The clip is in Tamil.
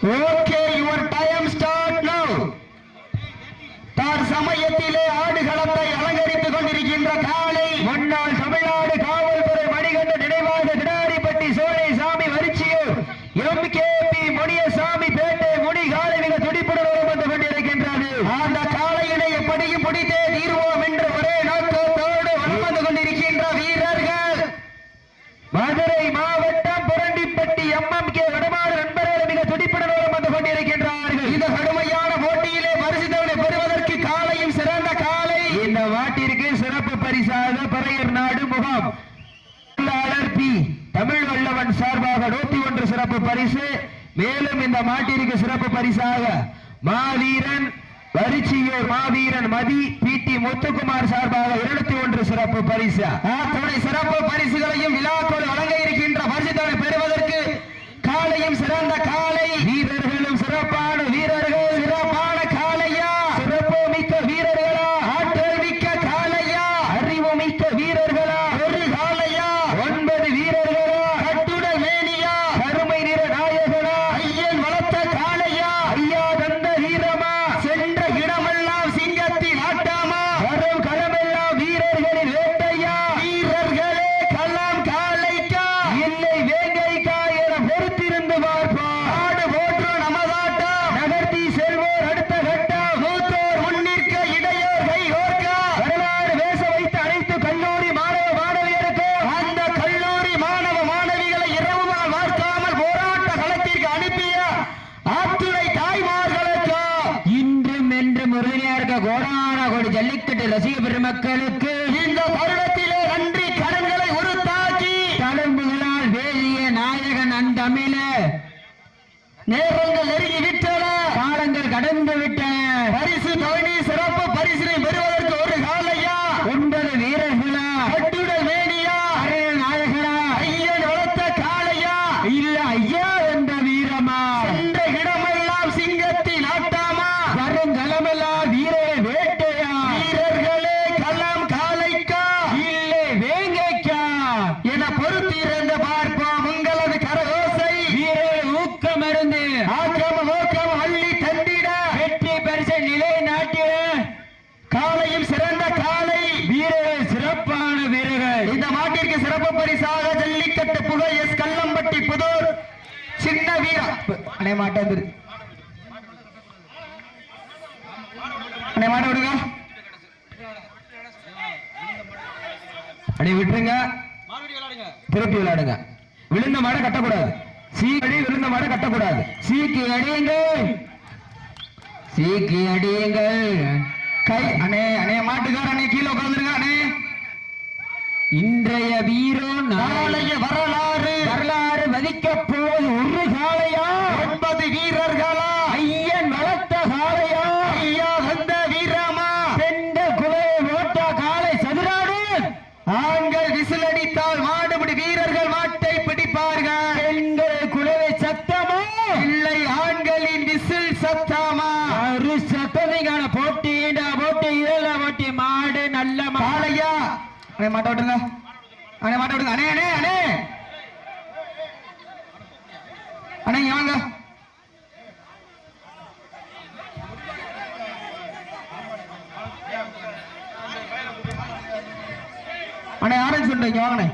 Okay your time start now தார் சமயத்திலே ஆடுகளத்தை அலங்கரி மாட்டிற்கு சிறப்பு பரிசாக பறையர் நாடு முகாம். பி தமிழ் வல்லவன் சார்பாக நூத்தி ஒன்று சிறப்பு பரிசு. மேலும் இந்த மாட்டிற்கு சிறப்பு பரிசாக மாவீரன் வரிச்சியூர் மாவீரன் மதி பி டி முத்துக்குமார் சார்பாக இருநூத்தி ஒன்று சிறப்பு பரிசு. அத்துணை சிறப்பு பரிசுகளையும் விழாக்கோடு வழங்க இருக்கின்ற பரிசுகளை பெறுவதற்கு காலையும் சிறந்த காலை. வீரர் கோடான ஜல்லிக்கட்டு ரசிக பெருமக்களுக்கு இந்த வருடத்திலே நன்றி கடன்களை உருத்தாக்கி தழும்புகளால் வேலிய நாயகன் அந்தமிழ. நேரங்கள் நெருங்கி விட்டன காலங்கள் கடந்து விட்டன. பரிசு தவணி சிறப்பு பரிசினை பெறுவதற்கு ஒரு காலையா? ஒன்பது வீரர்களா? கட்டுடல் மேனியா? அரே நாயகனா? ஐயன் வளர்த்த காளையா? இல்ல ஐயா காலையும் சிறந்த காலை. வீரர்கள் சிறப்பான வீரர்கள். இந்த மாட்டிற்கு சிறப்பு பரிசாக ஜல்லிக்கட்டு புகழ் எஸ் கல்லம்பட்டி புதூர். சின்ன வீரா. அணை மாட்டேன் அணை மாட்ட விடுங்க. அணை விட்டுருங்க. திருப்பி விளையாடுங்க. விழுந்த மாடை கட்டக்கூடாது. சீக்கடி விழுந்த மாடை கட்டக்கூடாது. சீக்கி அடியுங்கள் சீக்கி அடியுங்கள் கை அண்ணே அண்ணே மாட்டுக்கார அண்ணே கீழே உட்காந்துருங்க அண்ணே இன்றைய வீரோ நாளைய வரலாறு. வரலாறு மதிக்க மாடு நல்ல மாலையா அண்ணே மாட்ட விட்டுங்க அண்ணே மாட்ட விடுங்க அண்ணே அண்ணே அண்ணே. அண்ணே வாங்க. அண்ணே ஆரஞ்சு சொல்றீங்க வாங்கண்ணே.